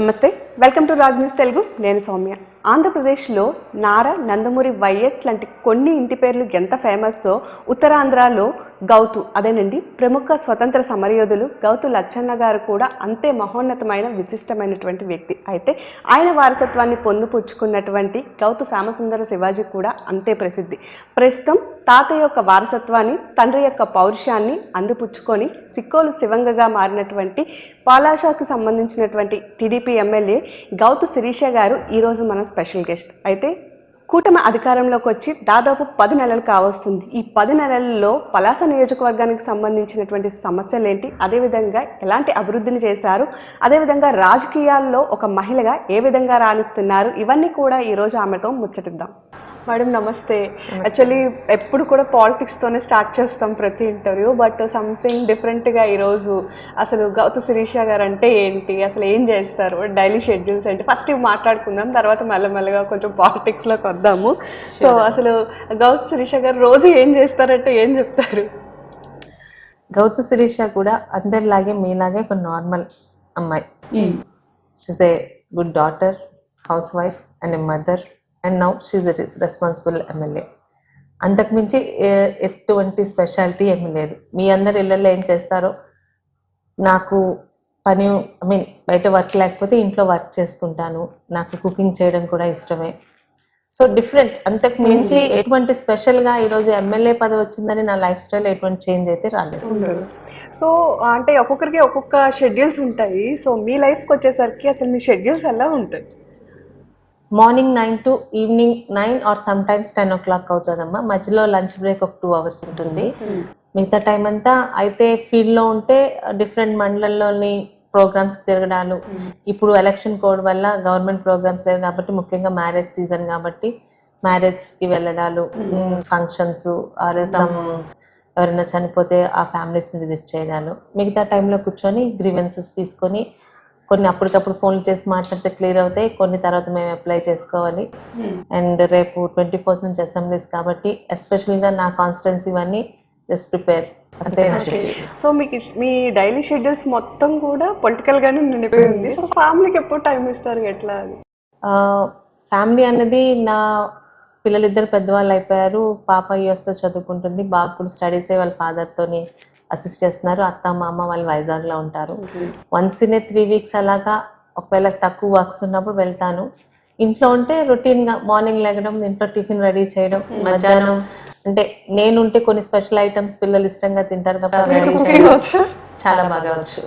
నమస్తే. Welcome to Raj news Telugu. నేను సౌమ్య. ఆంధ్రప్రదేశ్లో నార నందమూరి వైఎస్ లాంటి కొన్ని ఇంటి పేర్లు ఎంత ఫేమస్తో ఉత్తరాంధ్రలో గౌతు అదేనండి ప్రముఖ స్వతంత్ర సమరయోధులు గౌతు లచ్చన్న గారు కూడా అంతే మహోన్నతమైన విశిష్టమైనటువంటి వ్యక్తి. అయితే ఆయన వారసత్వాన్ని పొందుపుచ్చుకున్నటువంటి గౌతు శ్యామసుందర శివాజీ కూడా అంతే ప్రసిద్ధి. ప్రస్తుతం తాతయ్య యొక్క వారసత్వాన్ని తండ్రి యొక్క పౌరుషాన్ని అందిపుచ్చుకొని సిక్కోలు శివంగగా మారినటువంటి పాలాషాకు సంబంధించినటువంటి టీడీపీ ఎమ్మెల్యే గౌతు శిరీష గారు ఈరోజు మన స్పెషల్ గెస్ట్. అయితే కూటమి అధికారంలోకి వచ్చి దాదాపు పది నెలలు కావస్తుంది. ఈ పది నెలల్లో పలాస నియోజకవర్గానికి సంబంధించినటువంటి సమస్యలు ఏంటి అదేవిధంగా ఎలాంటి అభివృద్ధిని చేశారు? అదేవిధంగా రాజకీయాల్లో ఒక మహిళగా ఏ విధంగా రాణిస్తున్నారు? ఇవన్నీ కూడా ఈరోజు ఆమెతో ముచ్చటిద్దాం. మేడం నమస్తే. యాక్చువల్లీ ఎప్పుడు కూడా పాలిటిక్స్తోనే స్టార్ట్ చేస్తాం ప్రతి ఇంటర్వ్యూ బట్ సంథింగ్ డిఫరెంట్గా ఈరోజు అసలు గౌతు శిరీష గారు అంటే ఏంటి? అసలు ఏం చేస్తారు? డైలీ షెడ్యూల్స్ ఏంటి? ఫస్ట్ ఇవి మాట్లాడుకుందాం తర్వాత మెల్లమెల్లగా కొంచెం పాలిటిక్స్లోకి వద్దాము. సో అసలు గౌతు శిరీష గారు రోజు ఏం చేస్తారంటే ఏం చెప్తారు? గౌతు శిరీష కూడా అందరిలాగే మీలాగే ఒక నార్మల్ అమ్మాయి. She's a good daughter housewife and a mother and now she's responsible MLA అంతకుమించి ఎటువంటి స్పెషాలిటీ ఏమీ లేదు. మీ అందరి ఇళ్ళల్లో ఏం చేస్తారో నాకు పని ఐ మీన్ బయట వర్క్ లేకపోతే ఇంట్లో వర్క్ చేసుకుంటాను. నాకు కుకింగ్ చేయడం కూడా ఇష్టమే. సో డిఫరెంట్ అంతకు మించి ఎటువంటి స్పెషల్గా ఈరోజు ఎమ్మెల్యే పదవి వచ్చిందని నా లైఫ్ స్టైల్ ఎటువంటి చేంజ్ అయితే రాలేదు. సో అంటే ఒక్కొక్కరికి ఒక్కొక్క షెడ్యూల్స్ ఉంటాయి. సో మీ లైఫ్కి వచ్చేసరికి అసలు మీ షెడ్యూల్స్ ఎలా ఉంటాయి? Morning nine to evening nine or some times ten o'clock అవుతుందమ్మా. మధ్యలో లంచ్ బ్రేక్ ఒక టూ అవర్స్ ఉంటుంది. మిగతా టైం అంతా అయితే field లో ఉంటే డిఫరెంట్ మండలంలోని ప్రోగ్రామ్స్ తిరగడాలు. ఇప్పుడు ఎలక్షన్ కోడ్ వల్ల గవర్నమెంట్ ప్రోగ్రామ్స్ లేవు కాబట్టి ముఖ్యంగా మ్యారేజ్ సీజన్ కాబట్టి మ్యారేజ్కి వెళ్ళడాలు ఫంక్షన్స్ ఆర్ సమ్ ఎవరైనా చనిపోతే ఆ ఫ్యామిలీస్ని విజిట్ చేయడాలు. మిగతా టైంలో కూర్చొని గ్రీవెన్సెస్ తీసుకొని కొన్ని అప్పటికప్పుడు ఫోన్లు చేసి మాట్లాడితే క్లియర్ అవుతాయి కొన్ని తర్వాత మేము అప్లై చేసుకోవాలి. అండ్ రేపు ట్వంటీ ఫోర్త్ నుంచి అసెంబ్లీస్ కాబట్టి ఎస్పెషల్గా నా కాన్స్టిట్యున్సీ ఇవన్నీ జస్ట్ ప్రిపేర్. సో మీకు మీ డైలీ షెడ్యూల్స్ మొత్తం కూడా పొలిటికల్ గానే నిండిపోయి ఉంది. సో ఫ్యామిలీకి ఎప్పుడు టైం ఇస్తారు? ఎట్లా అది? ఫ్యామిలీ అనేది నా పిల్లలిద్దరు పెద్దవాళ్ళు అయిపోయారు. పాప యూఎస్లో చదువుకుంటుంది. బాబు కూడా స్టడీస్ వాళ్ళ ఫాదర్తోని అసిస్ట్ చేస్తున్నారు. అత్త మామ వాళ్ళు వైజాగ్లో ఉంటారు. Once in a three weeks అలాగా ఒకవేళ తక్కువ వర్క్స్ ఉన్నప్పుడు వెళ్తాను. ఇంట్లో ఉంటే రొటీన్గా మార్నింగ్ లెగడం ఇంట్లో టిఫిన్ రెడీ చేయడం మధ్యాహ్నం అంటే నేను ఉంటే కొన్ని స్పెషల్ ఐటమ్స్ పిల్లలు ఇష్టంగా తింటారు కాబట్టి చాలా బాగా వచ్చు.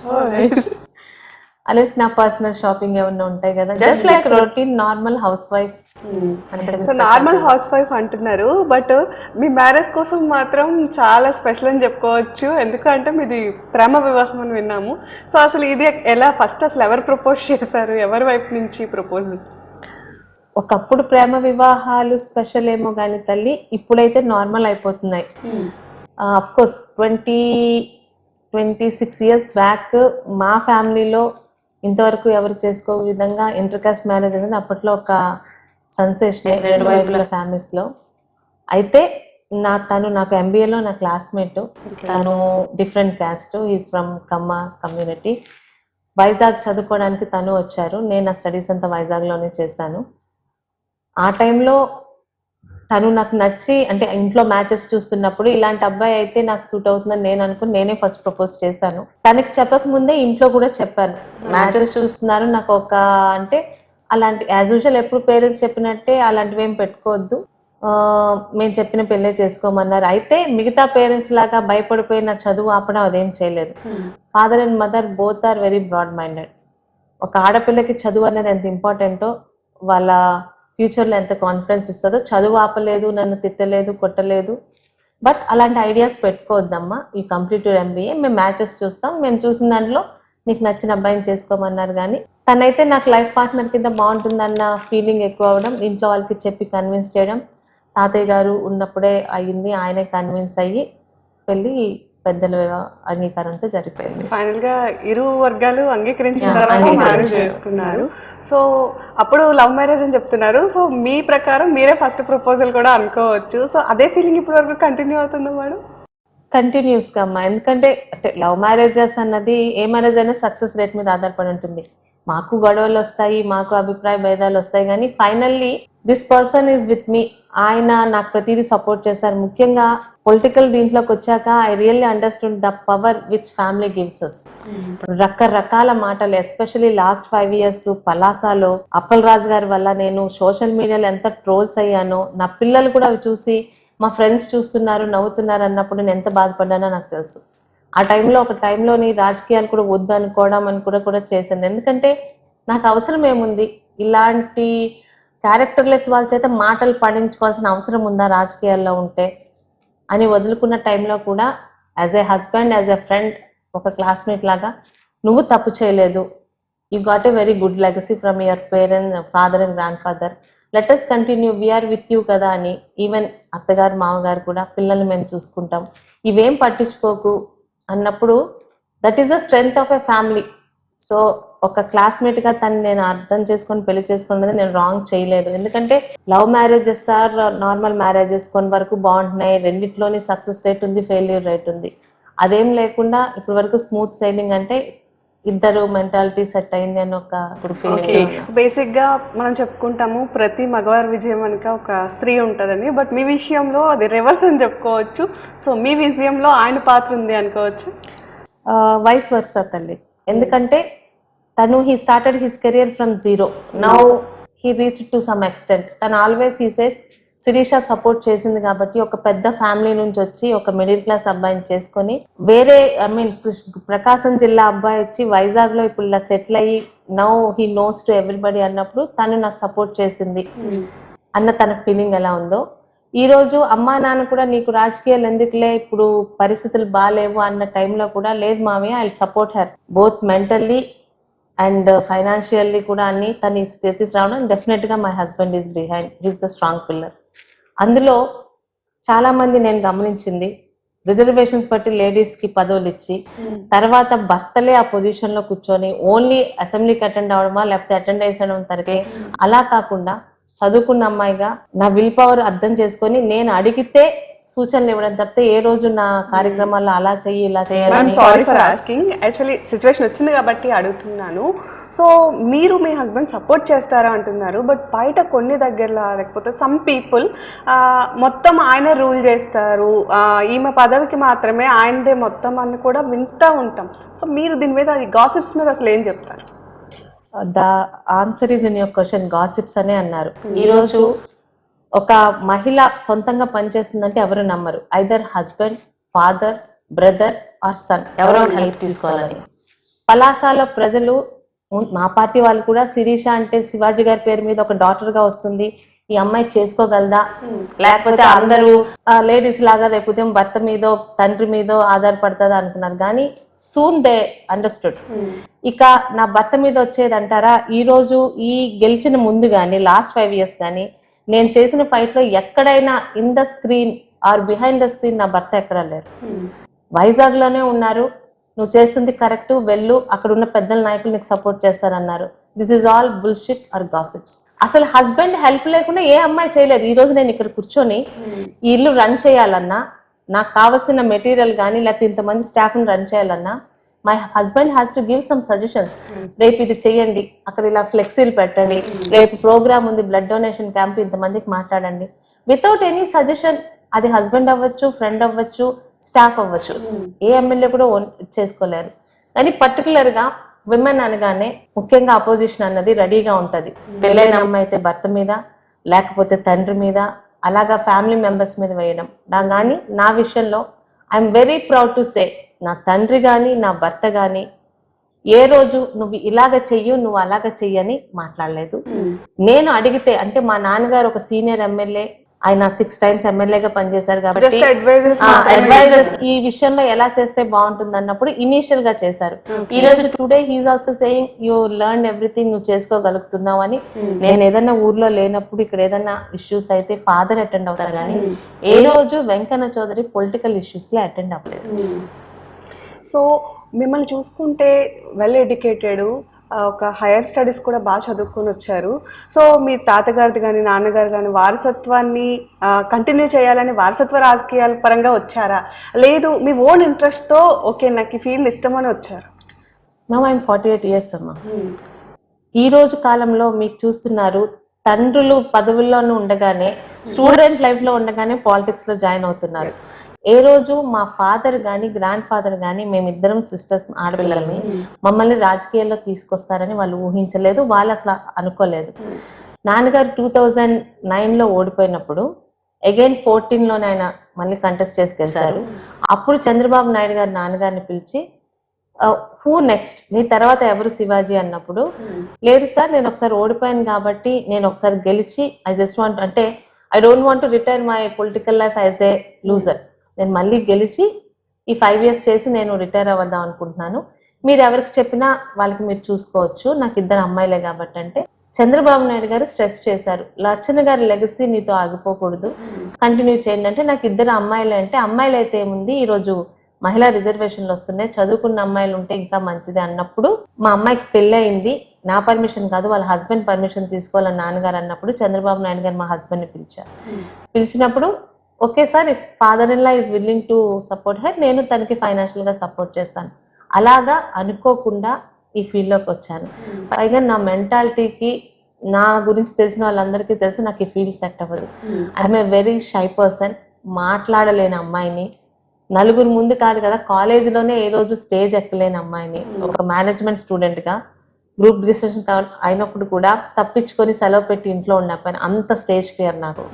అనేసి నా పర్సనల్ షాపింగ్ ఏమన్నా ఉంటాయి కదా? Just like routine normal housewife so normal housewife అంటున్నారు బట్ మీ మ్యారేజ్ కోసం మాత్రం చాలా స్పెషల్ అని చెప్పుకోవచ్చు. ఎందుకంటే మీది ప్రేమ వివాహం అని విన్నాము. సో అసలు ఇది ఎలా ఫస్ట్ అసలు ఎవరు ప్రపోజ్ చేశారు? ఎవరి వైపు నుంచి ప్రపోజల్ ఒకప్పుడు ప్రేమ వివాహాలు స్పెషల్ ఏమో కానీ తల్లి ఇప్పుడైతే నార్మల్ అయిపోతున్నాయి. Of course twenty twenty six years back మా ఫ్యామిలీలో ఇంతవరకు ఎవరు చేసుకో విధంగా ఇంటర్ కాస్ట్ మ్యారేజ్ అనేది అప్పట్లో ఒక సెన్సేషన్ రెండు వైపుల. families లో. అయితే నా తను నాకు ఎంబీఏలో నా క్లాస్మేట్ తను different caste is from Kamma community Vizag చదువుకోవడానికి తను వచ్చారు. నేను నా స్టడీస్ అంతా వైజాగ్లోనే చేశాను. ఆ టైంలో తను నాకు నచ్చి అంటే ఇంట్లో మ్యాచెస్ చూస్తున్నప్పుడు ఇలాంటి అబ్బాయి అయితే నాకు సూట్ అవుతుందని నేను అనుకుని నేనే ఫస్ట్ ప్రపోజ్ చేశాను. తనకి చెప్పక ముందే ఇంట్లో కూడా చెప్పాను. మ్యాచెస్ చూస్తున్నారు నాకు ఒక అంటే అలాంటి యాజ్ యూజువల్ ఎప్పుడు పేరెంట్స్ చెప్పినట్టే అలాంటివి ఏం పెట్టుకోవద్దు మేము చెప్పిన పెళ్ళే చేసుకోమన్నారు. అయితే మిగతా పేరెంట్స్ లాగా భయపడిపోయి నా చదువు ఆపడం అదేం చేయలేదు. Father and mother both are very broad minded ఒక ఆడపిల్లకి చదువు అనేది ఎంత ఇంపార్టెంటో వాళ్ళ ఫ్యూచర్లో ఎంత కాన్ఫిడెన్స్ ఇస్తుందో చదువు ఆపలేదు నన్ను తిట్టలేదు కొట్టలేదు. బట్ అలాంటి ఐడియాస్ పెట్టుకోవద్దమ్మా. ఈ కంప్లీట్ ఎంబీఏ మేము మ్యాచెస్ చూస్తాం. మేము చూసిన దాంట్లో నీకు నచ్చిన అబ్బాయిని చేసుకోమన్నారు కానీ తనైతే నాకు లైఫ్ పార్ట్నర్ కింద బాగుంటుందన్న ఫీలింగ్ ఎక్కువ అవ్వడం ఇంట్లో వాళ్ళకి చెప్పి కన్విన్స్ చేయడం. తాతయ్య గారు ఉన్నప్పుడే అయ్యింది ఆయనే కన్విన్స్ అయ్యి వెళ్ళి పెద్దల అంగీకారంతో జరిపోయింది ఫైనల్గా ఇరు వర్గాలు అంగీకరించిన తర్వాత. మ్యారేజ్ చేసుకున్నారు. సో అప్పుడు లవ్ మ్యారేజ్ అని చెప్తున్నారు. సో మీ ప్రకారం మీరే ఫస్ట్ ప్రపోజల్ కూడా అనుకోవచ్చు. సో అదే ఫీలింగ్ ఇప్పటి వరకు కంటిన్యూ అవుతుందా మేడం? కంటిన్యూస్గా అమ్మా. ఎందుకంటే అంటే లవ్ మ్యారేజెస్ అన్నది ఏ మ్యారేజ్ అయినా సక్సెస్ రేట్ మీద ఆధారపడి ఉంటుంది. మాకు గొడవలు వస్తాయి మాకు అభిప్రాయ భేదాలు వస్తాయి కానీ finally this person is with మీ ఆయన నాకు ప్రతిదీ సపోర్ట్ చేస్తారు. ముఖ్యంగా పొలిటికల్ దీంట్లోకి వచ్చాక I really understood the power which family gives us రకరకాల మాటలు ఎస్పెషలీ లాస్ట్ ఫైవ్ ఇయర్స్ పలాసాలో అప్పల్ రాజు గారి వల్ల నేను సోషల్ మీడియాలో ఎంత ట్రోల్స్ అయ్యానో నా పిల్లలు కూడా అవి చూసి మా ఫ్రెండ్స్ చూస్తున్నారు నవ్వుతున్నారు అన్నప్పుడు నేను ఎంత బాధపడ్డానో నాకు తెలుసు. ఆ టైంలో ఒక టైంలోని రాజకీయాలు కూడా వద్దు అనుకోవడం అని కూడా కూడా చేసింది. ఎందుకంటే నాకు అవసరం ఏముంది? ఇలాంటి క్యారెక్టర్లెస్ వాళ్ళ చేత మాటలు పడించుకోవాల్సిన అవసరం ఉందా రాజకీయాల్లో ఉంటే? అని వదులుకున్న టైంలో కూడా as a husband as a friend ఒక క్లాస్మేట్ లాగా నువ్వు తప్పు చేయలేదు. You got a very good legacy from your parent father and grandfather let us continue we're with you కదా అని. ఈవెన్ అత్తగారు మామగారు కూడా పిల్లల్ని మేము చూసుకుంటాం. ఇవేం పట్టించుకోకు? అన్నప్పుడు that is the strength of a family so ఒక క్లాస్మేట్గా తను నేను అర్థం చేసుకొని పెళ్ళి చేసుకున్నది నేను రాంగ్ చేయలేదు. ఎందుకంటే love marriages or normal marriages కొన్ని వరకు బాగుంటున్నాయి. రెండిట్లోని సక్సెస్ రేట్ ఉంది ఫెయిల్యూర్ రేట్ ఉంది. అదేం లేకుండా ఇప్పటి వరకు స్మూత్ సైలింగ్ అంటే ఇద్దరు మెంటాలిటీ సెట్ అయింది అని ఒక ఇప్పుడు ఫీలింగ్ బేసిక్గా మనం చెప్పుకుంటాము ప్రతి మగవారి విజయం వెనుక ఒక స్త్రీ ఉంటుందని బట్ మీ విషయంలో అది రివర్స్ అని చెప్పుకోవచ్చు. సో మీ విజయంలో ఆయన పాత్ర ఉంది అనుకోవచ్చు. వైస్ వర్సా తల్లి. ఎందుకంటే తను he started his career from zero now he reach to some extent తను always he says Shirisha support చేసింది కాబట్టి ఒక పెద్ద ఫ్యామిలీ నుంచి వచ్చి ఒక మిడిల్ క్లాస్ అబ్బాయిని చేసుకొని వేరే ఐ మీన్ ప్రకాశం జిల్లా అబ్బాయి వచ్చి వైజాగ్లో ఇప్పుడు ఇలా సెటిల్ అయ్యి now he knows to everybody అన్నప్పుడు తను నాకు సపోర్ట్ చేసింది. అన్న తన ఫీలింగ్ ఎలా ఉందో. ఈ రోజు అమ్మా నాన్న కూడా నీకు రాజకీయాలు ఎందుకులే ఇప్పుడు పరిస్థితులు బాగాలేవు అన్న టైంలో కూడా లేదు మామయ్య I support her both mentally and financially కూడా అన్ని తన స్థితికి రావడం డెఫినెట్గా my husband is behind is the strong pillar అందులో చాలా మంది నేను గమనించింది రిజర్వేషన్స్ బట్టి లేడీస్కి పదవులు ఇచ్చి తర్వాత భర్తలే ఆ పొజిషన్లో కూర్చొని ఓన్లీ అసెంబ్లీకి అటెండ్ అవడమా లేకపోతే అటెండ్ అయ్యడం తరగే అలా కాకుండా చదువుకున్న అమ్మాయిగా నా విల్ పవర్ అర్థం చేసుకొని నేను అడిగితే సూచనలు ఇవ్వడం తప్పితే ఏ రోజు నా కార్యక్రమాల్లో అలా చెయ్యి ఇలా చేయాలని sorry for asking actually situation వచ్చింది కాబట్టి అడుగుతున్నాను. సో మీరు మీ హస్బెండ్ సపోర్ట్ చేస్తారా అంటున్నారు. బట్ బయట కొన్ని దగ్గరలో లేకపోతే సమ్ పీపుల్ మొత్తం ఆయన రూల్ చేస్తారు. ఈమె పదవికి మాత్రమే ఆయనదే మొత్తం అని కూడా వింటూ ఉంటాం. సో మీరు దీని మీద గాసిప్స్ మీద అసలు ఏం చెప్తారు? The answer is in your question gossips అనే అన్నారు. ఈ రోజు ఒక మహిళ సొంతంగా పనిచేస్తుందంటే ఎవరు నమ్మరు? Either husband father brother or son ఎవరో హెల్ప్ తీసుకోవాలని. పలాసాలో ప్రజలు మా పార్టీ వాళ్ళు కూడా శిరీష అంటే శివాజీ గారి పేరు మీద ఒక డాటర్గా వస్తుంది. ఈ అమ్మాయి చేసుకోగలదా? లేకపోతే అందరూ లేడీస్ లాగా రేపు ఉదయం భర్త మీదో తండ్రి మీదో ఆధారపడుతుందా అనుకున్నారు కానీ సూన్ దే అండర్స్టూడ్ ఇక నా భర్త మీద వచ్చేది అంటారా? ఈ రోజు ఈ గెలిచిన ముందు కానీ లాస్ట్ ఫైవ్ ఇయర్స్ కానీ నేను చేసిన ఫైట్లో ఎక్కడైనా in the screen or behind the screen నా భర్త ఎక్కడ లేరు. వైజాగ్లోనే ఉన్నారు. నువ్వు చేస్తుంది కరెక్ట్ వెళ్ళు అక్కడ ఉన్న పెద్దల నాయకులు నీకు support చేస్తారన్నారు. This is all bullshit or gossips అసలు హస్బెండ్ హెల్ప్ లేకుండా ఏ అమ్మాయి చేయలేదు. ఈ రోజు నేను ఇక్కడ కూర్చొని ఈ ఇల్లు రన్ చేయాలన్నా నాకు కావలసిన మెటీరియల్ కానీ లేకపోతే ఇంతమంది స్టాఫ్ని రన్ చేయాలన్నా my husband has to give some suggestions. రేపు ఇది చెయ్యండి అక్కడ ఇలా ఫ్లెక్సీలు పెట్టండి రేపు ప్రోగ్రామ్ ఉంది బ్లడ్ డొనేషన్ క్యాంప్ ఇంతమందికి మాట్లాడండి. వితౌట్ ఎనీ సజెషన్ అది హస్బెండ్ అవ్వచ్చు ఫ్రెండ్ అవ్వచ్చు స్టాఫ్ అవ్వచ్చు. ఏ ఎమ్మెల్యే కూడా చేసుకోలేరు. కానీ పర్టికులర్గా విమెన్ అనగానే ముఖ్యంగా అపోజిషన్ అన్నది రెడీగా ఉంటది. పెళ్ళైన అమ్మాయి అయితే భర్త మీద లేకపోతే తండ్రి మీద అలాగా ఫ్యామిలీ మెంబర్స్ మీద వేయడం. నా కానీ నా విషయంలో I'm very proud to say నా తండ్రి కానీ నా భర్త కానీ ఏ రోజు నువ్వు ఇలాగ చెయ్యు నువ్వు అలాగ చెయ్యని మాట్లాడలేదు. నేను అడిగితే అంటే మా నాన్నగారు ఒక సీనియర్ ఎమ్మెల్యే ఆయన సిక్స్ టైమ్స్ ఎమ్మెల్యేగా పనిచేశారు కాబట్టి అడ్వైజర్స్ ఈ విషయంలో ఎలా చేస్తే బాగుంటుంది అన్నప్పుడు ఇనీషియల్గా చేశారు. ఈ రోజు today he's also saying you learn everything నువ్వు చేసుకోగలుగుతున్నావు అని. నేను ఏదైనా ఊర్లో లేనప్పుడు ఇక్కడ ఏదైనా ఇష్యూస్ అయితే ఫాదర్ అటెండ్ అవుతారు కానీ ఏ రోజు వెంకన్న చౌదరి పొలిటికల్ ఇష్యూస్లో అటెండ్ అవ్వలేదు. సో మిమ్మల్ని చూసుకుంటే వెల్ ఎడ్యుకేటెడ్ ఒక హైయర్ స్టడీస్ కూడా బాగా చదువుకొని వచ్చారు. సో మీ తాతగారిది కానీ నాన్నగారు కానీ వారసత్వాన్ని కంటిన్యూ చేయాలని వారసత్వ రాజకీయాల పరంగా వచ్చారా? లేదు మీ ఓన్ ఇంట్రెస్ట్తో ఓకే నాకు ఈ ఫీల్డ్ ఇష్టమని వచ్చారు. No I'm forty eight years అమ్మా ఈ రోజు కాలంలో మీకు చూస్తున్నారు తండ్రులు పదవుల్లోనూ ఉండగానే స్టూడెంట్ లైఫ్లో ఉండగానే పాలిటిక్స్లో జాయిన్ అవుతున్నారు. ఏ రోజు మా ఫాదర్ గాని గ్రాండ్ ఫాదర్ గాని మేమిద్దరం సిస్టర్స్ ఆడపిల్లల్ని మమ్మల్ని రాజకీయాల్లో తీసుకొస్తారని వాళ్ళు ఊహించలేదు. వాళ్ళు అసలు అనుకోలేదు. నాన్నగారు టూ థౌజండ్ నైన్లో ఓడిపోయినప్పుడు అగైన్ ఫోర్టీన్లోనే ఆయన మళ్ళీ కంటెస్ట్ చేసి గెలిచారు అప్పుడు చంద్రబాబు నాయుడు గారు నాన్నగారిని పిలిచి హూ నెక్స్ట్ మీ తర్వాత ఎవరు శివాజీ? అన్నప్పుడు లేదు సార్ నేను ఒకసారి ఓడిపోయాను కాబట్టి నేను ఒకసారి గెలిచి ఐ జస్ట్ వాంట్ అంటే I don't want to retire my political life as a loser నేను మళ్ళీ గెలిచి ఈ ఫైవ్ ఇయర్స్ చేసి నేను రిటైర్ అవ్వద్దాం అనుకుంటున్నాను. మీరు ఎవరికి చెప్పినా వాళ్ళకి మీరు చూసుకోవచ్చు. నాకు ఇద్దరు అమ్మాయిలే కాబట్టి అంటే చంద్రబాబు నాయుడు గారు స్ట్రెస్ చేశారు. లచ్చన్న గారి లెగసీ నీతో ఆగిపోకూడదు. కంటిన్యూ చేయండి అంటే నాకు ఇద్దరు అమ్మాయిలే అంటే అమ్మాయిలు అయితే ఏముంది? ఈ రోజు మహిళా రిజర్వేషన్లు వస్తున్నాయి. చదువుకున్న అమ్మాయిలు ఉంటే ఇంకా మంచిది అన్నప్పుడు మా అమ్మాయికి పెళ్ళి అయింది. నా పర్మిషన్ కాదు వాళ్ళ హస్బెండ్ పర్మిషన్ తీసుకోవాలని నాన్నగారు అన్నప్పుడు చంద్రబాబు నాయుడు గారు మా హస్బెండ్ని పిలిచారు. పిలిచినప్పుడు okay sir if father in law is willing to support her నేను తనకి ఫైనాన్షియల్గా సపోర్ట్ చేస్తాను. అలాగా అనుకోకుండా ఈ ఫీల్డ్లోకి వచ్చాను. పైగా నా మెంటాలిటీకి నా గురించి తెలిసిన వాళ్ళందరికీ తెలుసు నాకు ఈ ఫీల్డ్ సెట్ అవ్వదు. I'm a very shy person మాట్లాడలేని అమ్మాయిని. నలుగురు ముందు కాదు కదా కాలేజీలోనే ఏ రోజు స్టేజ్ ఎక్కలేని అమ్మాయిని. ఒక మేనేజ్మెంట్ స్టూడెంట్గా. గ్రూప్ డిస్కషన్ అయినప్పుడు కూడా తప్పించుకొని సెలవు పెట్టి ఇంట్లో ఉన్న పైన అంత స్టేజ్ ఫియర్ నాకు.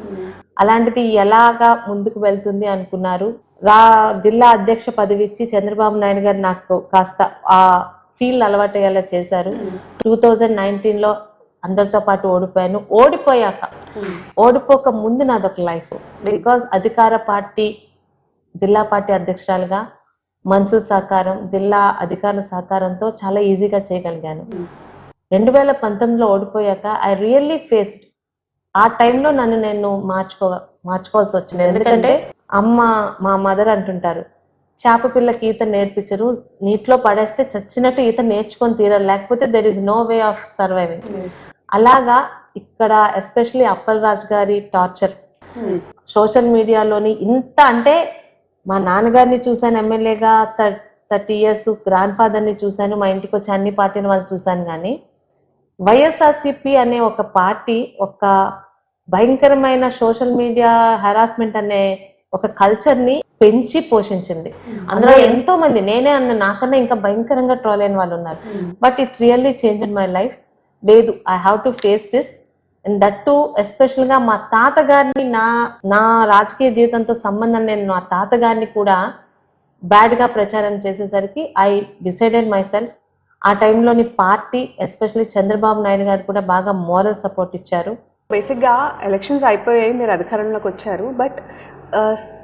అలాంటిది ఎలాగా ముందుకు వెళ్తుంది అనుకున్నారు? రా జిల్లా అధ్యక్ష పదవి ఇచ్చి చంద్రబాబు నాయుడు గారు నాకు కాస్త ఆ ఫీల్డ్ అలవాటయ్యేలా చేశారు. టూ థౌజండ్ నైన్టీన్లో అందరితో పాటు ఓడిపోయాను. ఓడిపోయాక ఓడిపోక ముందు నాదొక లైఫ్. బికాస్ అధికార పార్టీ జిల్లా పార్టీ అధ్యక్షురాలుగా మంత్రుల సహకారం జిల్లా అధికారుల సహకారంతో చాలా ఈజీగా చేయగలిగాను. రెండు వేల పంతొమ్మిదిలో ఓడిపోయాక ఐ రియల్లీ ఫేస్డ్. ఆ టైంలో నన్ను నేను మార్చుకో మార్చుకోవాల్సి వచ్చింది. ఎందుకంటే? అమ్మ మా మదర్ అంటుంటారు చేప పిల్లకి ఈత నేర్పించరు నీటిలో పడేస్తే చచ్చినట్టు ఈత నేర్చుకొని తీరాలి. లేకపోతే there is no way of surviving అలాగా ఇక్కడ ఎస్పెషలీ అప్పల్ రాజ్ గారి టార్చర్ సోషల్ మీడియాలోని ఇంత అంటే మా నాన్నగారిని చూశాను ఎమ్మెల్యేగా థర్టీ ఇయర్స్ గ్రాండ్ ఫాదర్ని చూశాను మా ఇంటికి వచ్చి అన్ని పార్టీని వాళ్ళు చూశాను కానీ వైఎస్ఆర్సిపి అనే ఒక పార్టీ ఒక భయంకరమైన సోషల్ మీడియా హెరాస్మెంట్ అనే ఒక కల్చర్ని పెంచి పోషించింది. అందులో ఎంతో మంది నేనే అన్న నాకన్నా ఇంకా భయంకరంగా ట్రోల్ అయిన వాళ్ళు ఉన్నారు. But it really change my life. లేదు I have to face this. And that too ఎస్పెషల్గా మా తాతగారిని నా నా రాజకీయ జీవితంతో సంబంధం నేను మా తాతగారిని కూడా బ్యాడ్గా ప్రచారం చేసేసరికి ఐ డిసైడెడ్ మై సెల్ఫ్ ఆ టైంలోని పార్టీ ఎస్పెషల్లీ చంద్రబాబు నాయుడు గారు కూడా బాగా మోరల్ సపోర్ట్ ఇచ్చారు. బేసిక్గా ఎలక్షన్స్ అయిపోయాయి మీరు అధికారంలోకి వచ్చారు. బట్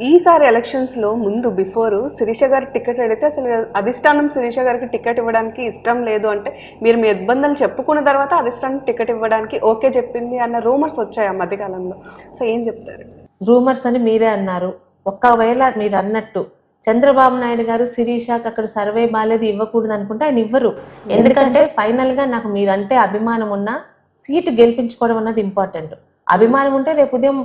ఈసారి ఎలక్షన్స్లో ముందు బిఫోర్ శిరీష గారి టికెట్ అడిగితే అసలు అధిష్టానం శిరీష గారికి టికెట్ ఇవ్వడానికి ఇష్టం లేదు అంటే మీరు మీ ఇబ్బందులు చెప్పుకున్న తర్వాత అధిష్టానం టికెట్ ఇవ్వడానికి ఓకే చెప్పింది అన్న రూమర్స్ వచ్చాయి ఆ మధ్యకాలంలో. సో ఏం చెప్తారు? రూమర్స్ అని మీరే అన్నారు. ఒకవేళ మీరు అన్నట్టు చంద్రబాబు నాయుడు గారు శిరీషాకి అక్కడ సర్వే బాగాలేదు ఇవ్వకూడదు అనుకుంటే ఆయన ఇవ్వరు. ఎందుకంటే ఫైనల్గా నాకు మీరంటే అభిమానం ఉన్న సీటు గెలిపించుకోవడం అన్నది ఇంపార్టెంట్. అభిమానం ఉంటే రేపు ఉదయం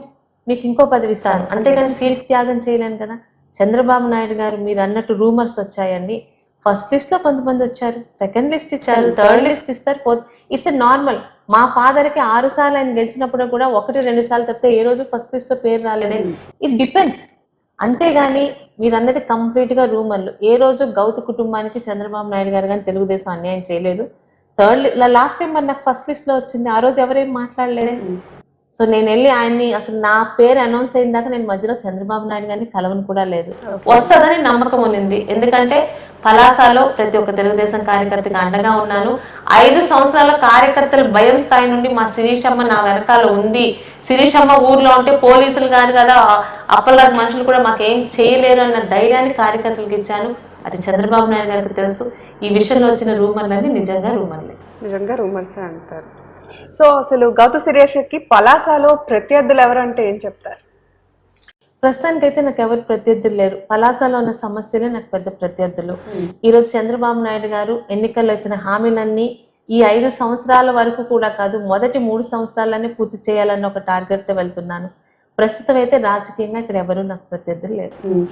మీకు ఇంకో పదవి ఇస్తాను అంతేగాని సీట్ త్యాగం చేయలేను కదా. చంద్రబాబు నాయుడు గారు మీరు అన్నట్టు రూమర్స్ వచ్చాయండి. ఫస్ట్ లిస్ట్లో కొంతమంది వచ్చారు. సెకండ్ లిస్ట్ ఇచ్చారు. థర్డ్ లిస్ట్ ఇస్తారు. Fourth it's normal. మా ఫాదర్కి ఆరు సార్లు ఆయన గెలిచినప్పుడు కూడా ఒకటి రెండు సార్లు తప్పితే ఏ రోజు ఫస్ట్ లిస్ట్లో పేరు రాలేదే. ఇట్ డిపెండ్స్ అంతేగాని మీరు అన్నది కంప్లీట్గా రూమర్లు. ఏ రోజు గౌతు కుటుంబానికి చంద్రబాబు నాయుడు గారు కానీ తెలుగుదేశం అన్యాయం చేయలేదు. థర్డ్ లాస్ట్ టైం మరి నాకు ఫస్ట్ లిస్ట్లో వచ్చింది. ఆ రోజు ఎవరేం మాట్లాడలేదే? సో నేను వెళ్ళి ఆయన్ని అసలు నా పేరు అనౌన్స్ అయిన దాకా నేను మధ్యలో చంద్రబాబు నాయుడు గారిని కలవను కూడా లేదు. వస్తుందని నమ్మకం ఉంది ఎందుకంటే పలాసాలో ప్రతి ఒక్క తెలుగుదేశం కార్యకర్తకి అండగా ఉన్నాను. ఐదు సంవత్సరాల కార్యకర్తల భయం స్థాయి నుండి మా శిరీషమ్మ నా వెనకాల ఉంది. శిరీషమ్మ ఊర్లో ఉంటే పోలీసులు కాదు కదా అప్పలరాజు మనుషులు కూడా మాకేం చేయలేరు అన్న ధైర్యాన్ని కార్యకర్తలకు ఇచ్చాను. అది చంద్రబాబు నాయుడు గారికి తెలుసు. ఈ విషయంలో వచ్చిన రూమర్లన్నీ నిజంగా రూమర్లే. నిజంగా రూమర్సే అంటారు. సో అసలు గౌతు శిరీషకి పలాసాలో ప్రత్యర్థులు ఎవరంటే ఏం చెప్తారు? ప్రస్తుతానికైతే నాకు ఎవరు ప్రత్యర్థులు లేరు. పలాసలో ఉన్న సమస్యలే నాకు పెద్ద ప్రత్యర్థులు. ఈ రోజు చంద్రబాబు నాయుడు గారు ఎన్నికల్లో ఇచ్చిన హామీలన్నీ ఈ ఐదు సంవత్సరాల వరకు కూడా కాదు మొదటి మూడు సంవత్సరాలనే పూర్తి చేయాలన్న ఒక టార్గెట్తో వెళ్తున్నాను. ప్రస్తుతం అయితే రాజకీయంగా ఇక్కడ ఎవరు నాకు ప్రత్యర్థులు మ్మ్.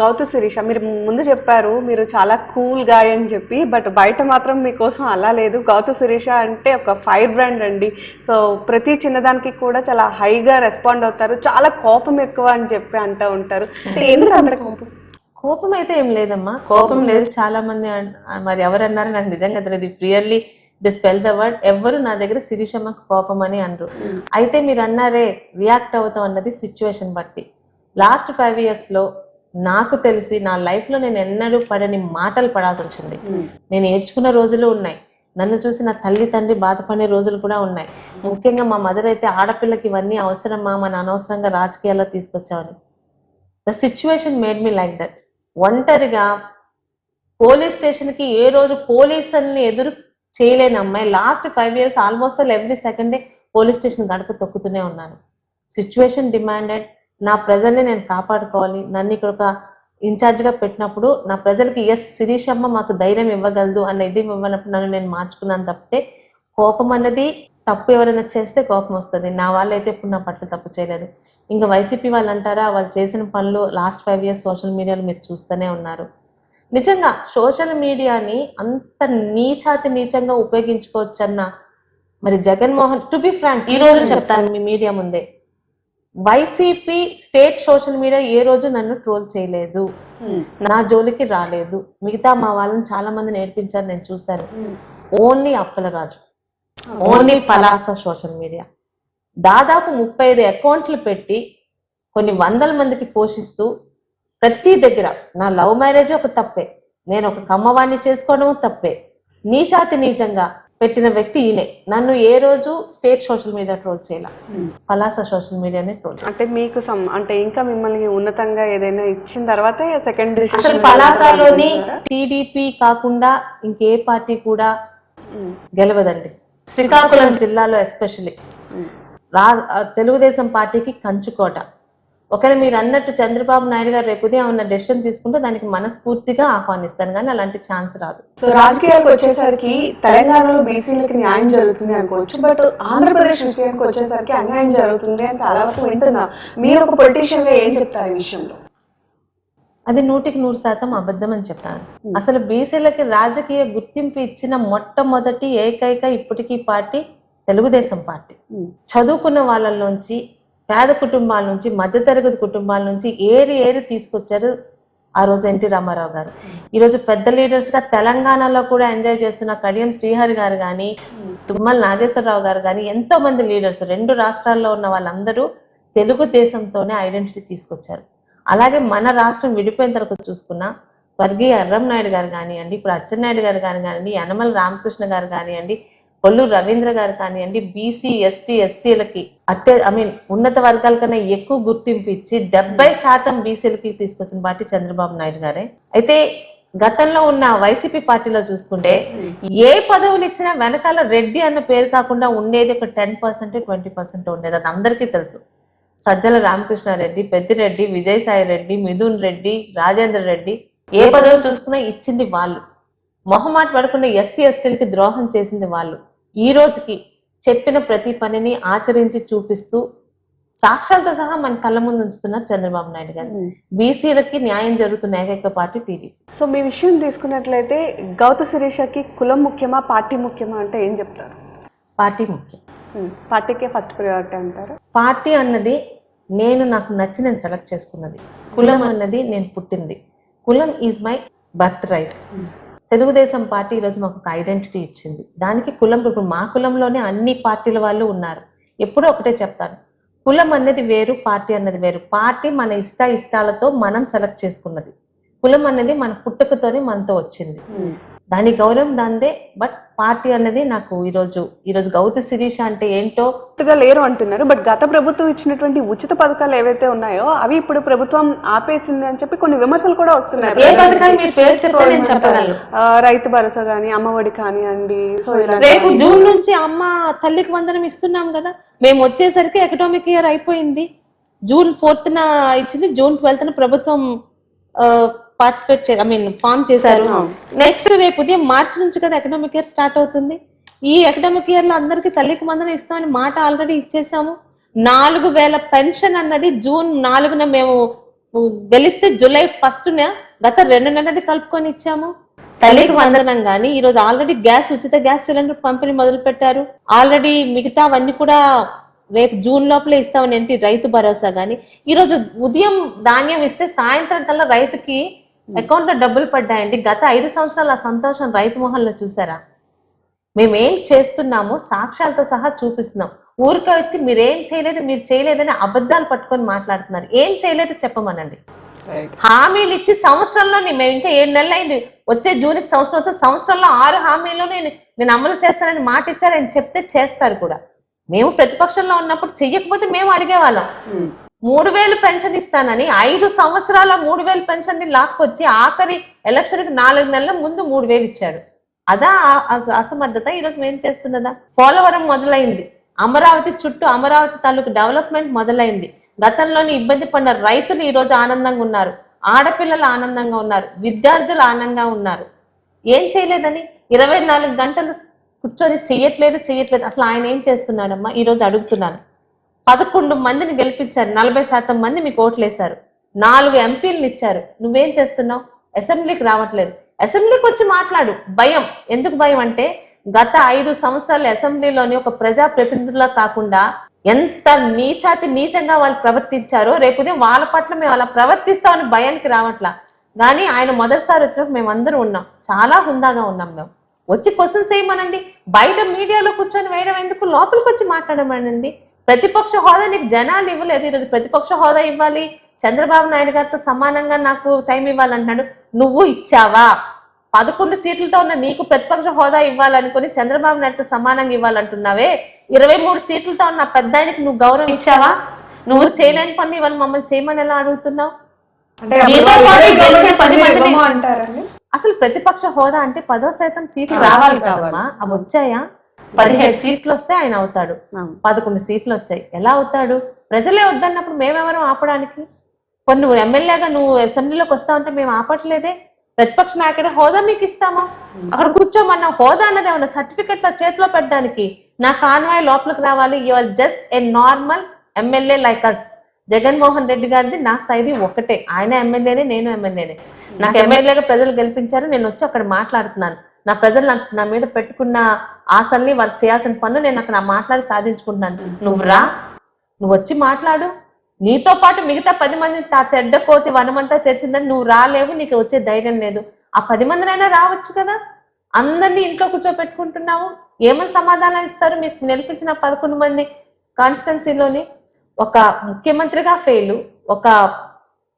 గౌతు శిరీష మీరు ముందు చెప్పారు మీరు చాలా కూల్ గాయ్ అని చెప్పి బట్ బయట మాత్రం మీకోసం అలా లేదు. గౌతు శిరీష అంటే ఒక ఫైర్ బ్రాండ్ అండి. సో ప్రతి చిన్నదానికి కూడా చాలా హైగా రెస్పాండ్ అవుతారు. చాలా కోపం ఎక్కువ అని చెప్పి అంటూ ఉంటారు. ఎందుకు కోపం? కోపం అయితే ఏం లేదమ్మా. కోపం లేదు. చాలా మంది మరి ఎవరన్నారు నాకు నిజంగా తెలియదు clearly the spell the word. ఎవరు నా దగ్గర శిరీషమ్మకు కోపం అని అనరు. అయితే మీరు అన్నారే రియాక్ట్ అవుతాం అన్నది సిచ్యువేషన్ బట్టి. లాస్ట్ ఫైవ్ ఇయర్స్లో నాకు తెలిసి నా లైఫ్లో నేను ఎన్నడూ పడని మాటలు పడాల్సి వచ్చింది. నేను ఏడ్చుకున్న రోజులు ఉన్నాయి. నన్ను చూసి నా తల్లి తండ్రి బాధపడే రోజులు కూడా ఉన్నాయి. ముఖ్యంగా మా మదర్ అయితే ఆడపిల్లకి ఇవన్నీ అవసరమా? మన అనవసరంగా రాజకీయాల్లో తీసుకొచ్చామని the situation made me like that ఒంటరిగా పోలీస్ స్టేషన్కి ఏ రోజు పోలీసుల్ని ఎదురు చేయలేని అమ్మాయి. Last five years almost every second day police station గడప తొక్కుతూనే ఉన్నాను. సిచ్యువేషన్ డిమాండెడ్ నా ప్రజల్ని నేను కాపాడుకోవాలి. నన్ను ఇక్కడ ఒక ఇన్ఛార్జ్గా పెట్టినప్పుడు నా ప్రజలకి ఎస్ శిరీష్ అమ్మ మాకు ధైర్యం ఇవ్వగలదు అన్న ఇది ఇవ్వనప్పుడు నన్ను నేను మార్చుకున్నాను తప్పితే కోపం అన్నది తప్పు ఎవరైనా చేస్తే కోపం వస్తుంది. నా వాళ్ళు అయితే ఇప్పుడు నా పట్ల తప్పు చేయలేదు. ఇంకా వైసీపీ వాళ్ళు అంటారా వాళ్ళు చేసిన పనులు లాస్ట్ ఫైవ్ ఇయర్స్ సోషల్ మీడియాలో మీరు చూస్తూనే ఉన్నారు. నిజంగా సోషల్ మీడియాని అంత నీచాతి నీచంగా ఉపయోగించుకోవచ్చన్న మరి జగన్మోహన్ టు బి ఫ్రాంక్ ఈ రోజు చెప్తాను. మీ మీడియా ముందే. వైసీపీ స్టేట్ సోషల్ మీడియా ఏ రోజు నన్ను ట్రోల్ చేయలేదు. నా జోలికి రాలేదు. మిగతా మా వాళ్ళని చాలా మంది నేర్పించారు నేను చూశాను. Only Appalaraju only Palasa social media. దాదాపు ముప్పై ఐదు అకౌంట్లు పెట్టి కొన్ని వందల మందికి పోషిస్తూ ప్రతి దగ్గర నా లవ్ మ్యారేజ్ ఒక తప్పే. నేను ఒక కమ్మవాణ్ణి చేసుకోవడం తప్పే. నీచాతి నీచంగా పెట్టిన వ్యక్తి ఈయనే. నన్ను ఏ రోజు స్టేట్ సోషల్ మీడియా ట్రోల్ చేయాల. పలాస సోషల్ మీడియానే ట్రోల్ అంటే మీకు అంటే ఇంకా మిమ్మల్ని ఉన్నతంగా ఏదైనా ఇచ్చిన తర్వాతే సెకండ్ అసలు పలాసలోని టీడీపీ కాకుండా ఇంకే పార్టీ కూడా గెలవదండి. శ్రీకాకుళం జిల్లాలో ఎస్పెషల్లీ రా తెలుగుదేశం పార్టీకి కంచుకోట. ఒకవేళ మీరు అన్నట్టు చంద్రబాబు నాయుడు గారు రేపు ఉదయం ఉన్న డెసిషన్ తీసుకుంటే దానికి మనస్ఫూర్తిగా ఆహ్వానిస్తాను కానీ అలాంటి ఛాన్స్ రాదు. సో రాజకీయాలకు వచ్చేసరికి తెలంగాణలో బీసీలకి న్యాయం జరుగుతుంది అనుకోవచ్చు బట్ ఆంధ్రప్రదేశ్ విషయానికి వచ్చేసరికి అన్యాయం జరుగుతుంది అని చాలా వరకు వింటున్నా. మీరు ఒక పొలిటీషియన్గా ఏం చెప్తారు ఈ విషయంలో? అది నూటికి నూరు శాతం అబద్ధం అని చెప్తాను. అసలు బీసీలకి రాజకీయ గుర్తింపు ఇచ్చిన మొట్టమొదటి ఏకైక ఇప్పటికీ పార్టీ తెలుగుదేశం పార్టీ. చదువుకున్న వాళ్ళలోంచి పేద కుటుంబాల నుంచి మధ్యతరగతి కుటుంబాల నుంచి ఏరి ఏరి తీసుకొచ్చారు ఆ రోజు ఎన్టీ రామారావు గారు. ఈరోజు పెద్ద లీడర్స్గా తెలంగాణలో కూడా ఎంజాయ్ చేస్తున్న కడియం శ్రీహరి గారు కానీ తుమ్మల నాగేశ్వరరావు గారు కానీ ఎంతో మంది లీడర్స్ రెండు రాష్ట్రాల్లో ఉన్న వాళ్ళందరూ తెలుగుదేశంతోనే ఐడెంటిటీ తీసుకొచ్చారు. అలాగే మన రాష్ట్రం విడిపోయిన తర్వాత చూసుకున్నా స్వర్గీయ ఎర్రం నాయుడు గారు కానివ్వండి ఇప్పుడు అచ్చెన్నాయుడు గారు కానివ్వండి యనమల రామకృష్ణ గారు కానివ్వండి కొల్లు రవీంద్ర గారు కానివ్వండి బీసీ ఎస్టీ ఎస్సీలకి అత్య ఐ మీన్ ఉన్నత వర్గాల కన్నా ఎక్కువ గుర్తింపు ఇచ్చి డెబ్బై శాతం బీసీలకి తీసుకొచ్చిన పార్టీ చంద్రబాబు నాయుడు గారే. అయితే గతంలో ఉన్న వైసీపీ పార్టీలో చూసుకుంటే ఏ పదవులు ఇచ్చినా వెనకాల రెడ్డి అన్న పేరు కాకుండా ఉండేది ఒక టెన్ పర్సెంట్ ట్వంటీ పర్సెంట్ ఉండేది. అది అందరికీ తెలుసు. సజ్జల రామకృష్ణారెడ్డి పెద్దిరెడ్డి విజయసాయి రెడ్డి మిథున్ రెడ్డి రాజేంద్ర రెడ్డి ఏ పదవి చూసుకున్నా ఇచ్చింది వాళ్ళు. మొహమాట పడకుండా ఎస్సీ ఎస్టీలకి ద్రోహం చేసింది వాళ్ళు. ఈ రోజుకి చెప్పిన ప్రతి పనిని ఆచరించి చూపిస్తూ సాక్ష్యాలతో సహా మన కళ్ళ ముందు ఉంచుతున్నారు చంద్రబాబు నాయుడు గారు. బీసీలకి న్యాయం జరుగుతున్న ఏకైక పార్టీ టీడీపీ. సో మీ విషయం తీసుకున్నట్లయితే గౌతు శిరీషకి కులం ముఖ్యమా పార్టీ ముఖ్యమా అంటే ఏం చెప్తారు? పార్టీ ముఖ్యం. పార్టీకే ఫస్ట్ ప్రియారిటీ అంటారు? పార్టీ అన్నది నేను నాకు నచ్చి నేను సెలెక్ట్ చేసుకున్నది. కులం అన్నది నేను పుట్టింది. కులం is my birth right. Telugu Desam party ఈరోజు మాకు ఒక ఐడెంటిటీ ఇచ్చింది. దానికి కులం ఇప్పుడు మా కులంలోనే అన్ని పార్టీల వాళ్ళు ఉన్నారు. ఎప్పుడూ ఒకటే చెప్తాను. కులం అన్నది వేరు పార్టీ అన్నది వేరు. పార్టీ మన ఇష్ట ఇష్టాలతో మనం సెలెక్ట్ చేసుకున్నది. కులం అన్నది మన పుట్టుకతోనే మనతో వచ్చింది. దాని గౌరవం దాందే బట్ పార్టీ అన్నది నాకు ఈరోజు ఈరోజు గౌతి శిరీష అంటే ఏంటో లేరు అంటున్నారు బట్ గత ప్రభుత్వం ఇచ్చినటువంటి ఉచిత పథకాలు ఏవైతే ఉన్నాయో అవి ఇప్పుడు ప్రభుత్వం ఆపేసింది అని చెప్పి కొన్ని విమర్శలు కూడా వస్తున్నాయి. రైతు భరోసా కానీ అమ్మఒడి కానివ్వండి సో ఇలా రేపు జూన్ నుంచి అమ్మ తల్లికి వందనం ఇస్తున్నాం కదా మేము వచ్చేసరికి ఎకనామిక్ ఇయర్ అయిపోయింది. జూన్ ఫోర్త్ న ఇచ్చింది జూన్ ట్వెల్త్ న ప్రభుత్వం పార్టిసిపేట్ చే ఐ మీన్ ఫామ్ చేశారు. నెక్స్ట్ రేపు ఉదయం మార్చి నుంచి కదా ఎకనామిక్ ఇయర్ స్టార్ట్ అవుతుంది. ఈ ఎకనామిక్ ఇయర్లో అందరికి తల్లికి వందనం ఇస్తామని మాట ఆల్రెడీ ఇచ్చేసాము. నాలుగు వేల పెన్షన్ అన్నది జూన్ నాలుగున మేము గెలిస్తే జూలై ఫస్ట్ గత రెండు నెలది కలుపుకొని ఇచ్చాము. తల్లికి వందనం గాని ఈ రోజు ఆల్రెడీ గ్యాస్ ఉచిత గ్యాస్ సిలిండర్ పంపిణీ మొదలు పెట్టారు. ఆల్రెడీ మిగతావన్నీ కూడా రేపు జూన్ లోపలే ఇస్తామని ఏంటి రైతు భరోసా గాని. ఈ రోజు ఉదయం ధాన్యం ఇస్తే సాయంత్రం కల్లా రైతుకి అకౌంట్లో డబ్బులు పడ్డాయండి. గత ఐదు సంవత్సరాల ఆ సంతోషం రైతు మొహంలో చూసారా? మేమేం చేస్తున్నామో సాక్ష్యాలతో సహా చూపిస్తున్నాం. ఊరికే వచ్చి మీరేం చేయలేదు మీరు చేయలేదని అబద్ధాలు పట్టుకొని మాట్లాడుతున్నారు. ఏం చేయలేదు చెప్పమనండి. హామీలు ఇచ్చి సంవత్సరంలో మేము ఇంకా ఏడు నెలలు అయింది. వచ్చే జూన్కి సంవత్సరం అవుతుంది. సంవత్సరంలో ఆరు హామీలు నేను నేను అమలు చేస్తానని మాట ఇచ్చారని చెప్తే చేస్తారు కూడా. మేము ప్రతిపక్షంలో ఉన్నప్పుడు చెయ్యకపోతే మేము అడిగేవాళ్ళం. మూడు వేలు పెన్షన్ ఇస్తానని ఐదు సంవత్సరాల మూడు వేలు పెన్షన్ని లాక్కొచ్చి ఆఖరి ఎలక్షన్కి నాలుగు నెలల ముందు మూడు వేలు ఇచ్చాడు. అదా అస- అసమర్థత? ఈరోజు మేము చేస్తున్నదా? పోలవరం మొదలైంది. అమరావతి చుట్టూ అమరావతి తాలూకు డెవలప్మెంట్ మొదలైంది. గతంలోని ఇబ్బంది పడిన రైతులు ఈరోజు ఆనందంగా ఉన్నారు. ఆడపిల్లలు ఆనందంగా ఉన్నారు. విద్యార్థులు ఆనందంగా ఉన్నారు. ఏం చేయలేదని? ఇరవై నాలుగు గంటలు కూర్చొని చెయ్యట్లేదు చెయ్యట్లేదు. అసలు ఆయన ఏం చేస్తున్నాడమ్మా? ఈరోజు అడుగుతున్నాను. పదకొండు మందిని గెలిపించారు నలభై శాతం మంది మీకు ఓట్లేశారు. నాలుగు ఎంపీలను ఇచ్చారు. నువ్వేం చేస్తున్నావు? అసెంబ్లీకి రావట్లేదు. అసెంబ్లీకి వచ్చి మాట్లాడు. భయం. ఎందుకు భయం అంటే గత ఐదు సంవత్సరాలు అసెంబ్లీలోని ఒక ప్రజా ప్రతినిధులా కాకుండా ఎంత నీచాతి నీచంగా వాళ్ళు ప్రవర్తించారో రేపు ఉదయం వాళ్ళ పట్ల మేము అలా ప్రవర్తిస్తామని భయానికి రావట్లా. కానీ ఆయన మొదటిసారి వచ్చినప్పుడు మేము అందరూ ఉన్నాం. చాలా హుందాగా ఉన్నాం మేము. వచ్చి క్వశ్చన్స్ వేయమనండి బయట మీడియాలో కూర్చొని వేయడం ఎందుకు? లోపలికి వచ్చి మాట్లాడమనండి. ప్రతిపక్ష హోదా నీకు జనాలు ఇవ్వలేదు ఈరోజు ప్రతిపక్ష హోదా ఇవ్వాలి. చంద్రబాబు నాయుడు గారితో సమానంగా నాకు టైం ఇవ్వాలంటున్నాడు. నువ్వు ఇచ్చావా? పదకొండు సీట్లతో ఉన్న నీకు ప్రతిపక్ష హోదా ఇవ్వాలనుకుని చంద్రబాబు నాయుడుతో సమానంగా ఇవ్వాలంటున్నావే? ఇరవై మూడు సీట్లతో ఉన్న పెద్ద ఆయనకి నువ్వు గౌరవం ఇచ్చావా? నువ్వు చేయలేని పని ఇవాళ మమ్మల్ని చేయమని ఎలా అడుగుతున్నావు? అసలు ప్రతిపక్ష హోదా అంటే పదో శాతం సీట్లు రావాలి రావాలి. కదమ్మా? అవి వచ్చాయా? పదిహేడు సీట్లు వస్తే ఆయన అవుతాడు. పదకొండు సీట్లు వచ్చాయి. ఎలా అవుతాడు? ప్రజలే వద్దన్నప్పుడు మేమెవరం ఆపడానికి? కొన్ని నువ్వు ఎమ్మెల్యేగా నువ్వు అసెంబ్లీలోకి వస్తావంటే మేము ఆపట్లేదే? ప్రతిపక్ష నాయకుడు హోదా మీకు ఇస్తామా? అక్కడ కూర్చోమన్న హోదా అన్నది ఏమన్నా సర్టిఫికెట్ల చేతిలో పెట్టడానికి? నా కాన్వాయ్ లోపలికి రావాలి. You are just a normal MLA like us Jaganmohan Reddy గారిది నా స్థాయిది ఒకటే. ఆయన ఎమ్మెల్యేనే నేను ఎమ్మెల్యేనే. నాకు ఎమ్మెల్యేగా ప్రజలు గెలిపించారు. నేను వచ్చి అక్కడ మాట్లాడుతున్నాను. నా ప్రజలు నా- నా మీద పెట్టుకున్న ఆశల్ని వాళ్ళు చేయాల్సిన పనులు నేను అక్కడ మాట్లాడి సాధించుకుంటున్నాను. నువ్వు రా. నువ్వు వచ్చి మాట్లాడు. నీతో పాటు మిగతా పది మంది తా చెడ్డ కోతి వనమంతా చేర్చిందని నువ్వు రాలేవు నీకు వచ్చే ధైర్యం లేదు. ఆ పది మందినైనా రావచ్చు కదా? అందరినీ ఇంట్లో కూర్చోపెట్టుకుంటున్నావు. ఏమని సమాధానం ఇస్తారు? మీకు నిలిపించిన పదకొండు మంది కాన్స్టిట్యున్సీలోని ఒక ముఖ్యమంత్రిగా ఫెయిల్ ఒక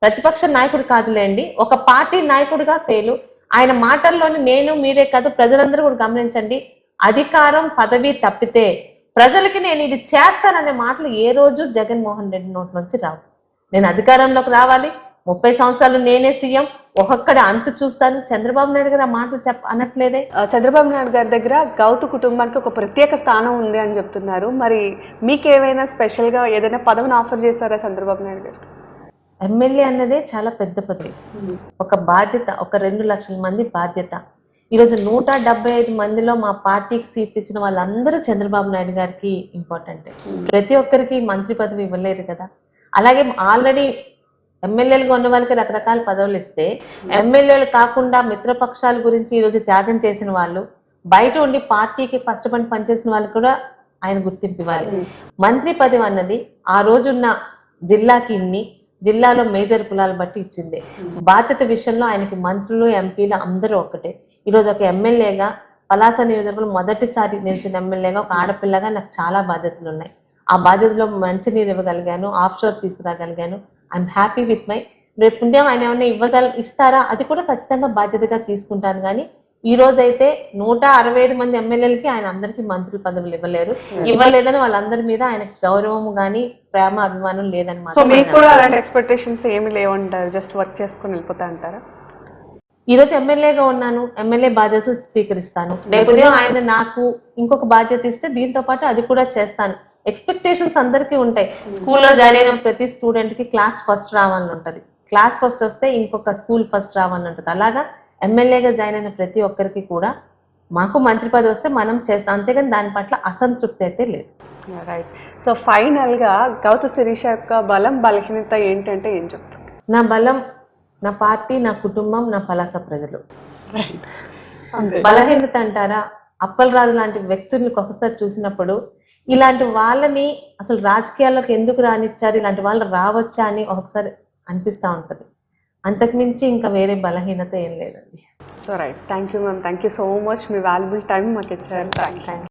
ప్రతిపక్ష నాయకుడు కాదులేండి ఒక పార్టీ నాయకుడిగా ఫెయిల్ ఆయన మాటల్లోని నేను మీరే కాదు ప్రజలందరూ కూడా గమనించండి. అధికారం పదవి తప్పితే ప్రజలకి నేను ఇది చేస్తాననే మాటలు ఏ రోజు జగన్మోహన్ రెడ్డి నోటి నుంచి రావు. నేను అధికారంలోకి రావాలి. ముప్పై సంవత్సరాలు నేనే సీఎం. ఒక్కొక్కడ అంతు చూస్తాను. చంద్రబాబు నాయుడు గారు ఆ మాటలు చెప్ప అనట్లేదే? చంద్రబాబు నాయుడు గారి దగ్గర గౌతు కుటుంబానికి ఒక ప్రత్యేక స్థానం ఉంది అని చెప్తున్నారు. మరి మీకేమైనా స్పెషల్గా ఏదైనా పదవిని ఆఫర్ చేశారా చంద్రబాబు నాయుడు గారు? ఎమ్మెల్యే అన్నదే చాలా పెద్ద పదవి. ఒక బాధ్యత ఒక రెండు లక్షల మంది బాధ్యత. ఈరోజు నూట డెబ్బై ఐదు మందిలో మా పార్టీకి సీట్ ఇచ్చిన వాళ్ళందరూ చంద్రబాబు నాయుడు గారికి ఇంపార్టెంట్ ప్రతి ఒక్కరికి మంత్రి పదవి ఇవ్వలేరు కదా. అలాగే ఆల్రెడీ ఎమ్మెల్యేలుగా ఉన్న వాళ్ళకి రకరకాల పదవులు ఇస్తే ఎమ్మెల్యేలు కాకుండా మిత్రపక్షాల గురించి ఈరోజు త్యాగం చేసిన వాళ్ళు బయట ఉండి పార్టీకి కష్టపడి పనిచేసిన వాళ్ళు కూడా ఆయన గుర్తింపు ఇవ్వాలి. మంత్రి పదవి అన్నది ఆ రోజున్న జిల్లాకి ఇన్ని జిల్లాలో మేజర్ కులాలు బట్టి ఇచ్చింది. బాధ్యత విషయంలో ఆయనకి మంత్రులు ఎంపీలు అందరూ ఒక్కటే. ఈరోజు ఒక ఎమ్మెల్యేగా పలాస నియోజకవర్గంలో మొదటిసారి నిలిచిన ఎమ్మెల్యేగా ఒక ఆడపిల్లగా నాకు చాలా బాధ్యతలు ఉన్నాయి. ఆ బాధ్యతలో మంచినీరు ఇవ్వగలిగాను ఆఫ్ షోర్ తీసుకురాగలిగాను. ఐఎమ్ హ్యాపీ విత్ మై రేపు ఉండే ఆయన ఏమైనా ఇవ్వగల ఇస్తారా? అది కూడా ఖచ్చితంగా బాధ్యతగా తీసుకుంటాను. కానీ ఈ రోజైతే నూట అరవై ఐదు మంది ఎమ్మెల్యేలకి ఆయన అందరికీ మంత్రుల పదవులు ఇవ్వలేరు. ఇవ్వలేదని వాళ్ళందరి మీద ఆయనకి గౌరవం గాని ప్రేమ అభిమానం లేదని సో మాత్రం మీకు కూడా అలాంటి ఎక్స్పెక్టేషన్స్ ఏమి లేవంటారు? జస్ట్ వర్క్ చేసుకుని వెళ్ళిపోతా అంటారా? ఈ రోజు ఎమ్మెల్యేగా ఉన్నాను ఎమ్మెల్యే బాధ్యతలు స్వీకరిస్తాను. రేపు ఉదయం ఆయన నాకు ఇంకొక బాధ్యత ఇస్తే దీంతో పాటు అది కూడా చేస్తాను. ఎక్స్పెక్టేషన్స్ అందరికీ ఉంటాయి. స్కూల్లో జాయిన్ అయిన ప్రతి స్టూడెంట్కి క్లాస్ ఫస్ట్ రావాలని ఉంటది. క్లాస్ ఫస్ట్ వస్తే ఇంకొక స్కూల్ ఫస్ట్ రావాలని ఉంటది. అలాగా? ఎమ్మెల్యేగా జాయిన్ అయిన ప్రతి ఒక్కరికి కూడా మాకు మంత్రి పదవి వస్తే మనం చేస్తాం. అంతేగాని దాని పట్ల అసంతృప్తి అయితే లేదు. రైట్ సో ఫైనల్గా గౌతు శిరీష యొక్క బలం బలహీనత ఏంటంటే ఏం చెప్తాం నా బలం నా పార్టీ నా కుటుంబం నా పలాస ప్రజలు. బలహీనత అంటారా? అప్పలరాజు లాంటి వ్యక్తుల్ని ఒకసారి చూసినప్పుడు ఇలాంటి వాళ్ళని అసలు రాజకీయాల్లోకి ఎందుకు రానిచ్చారు? ఇలాంటి వాళ్ళు రావచ్చా అని ఒకసారి అనిపిస్తూ ఉంటుంది. అంతకుమించి ఇంకా వేరే బలహీనత ఏం లేదండి. So right thank you ma'am thank you so much me valuable time మాకు ఇచ్చారు. Thank thank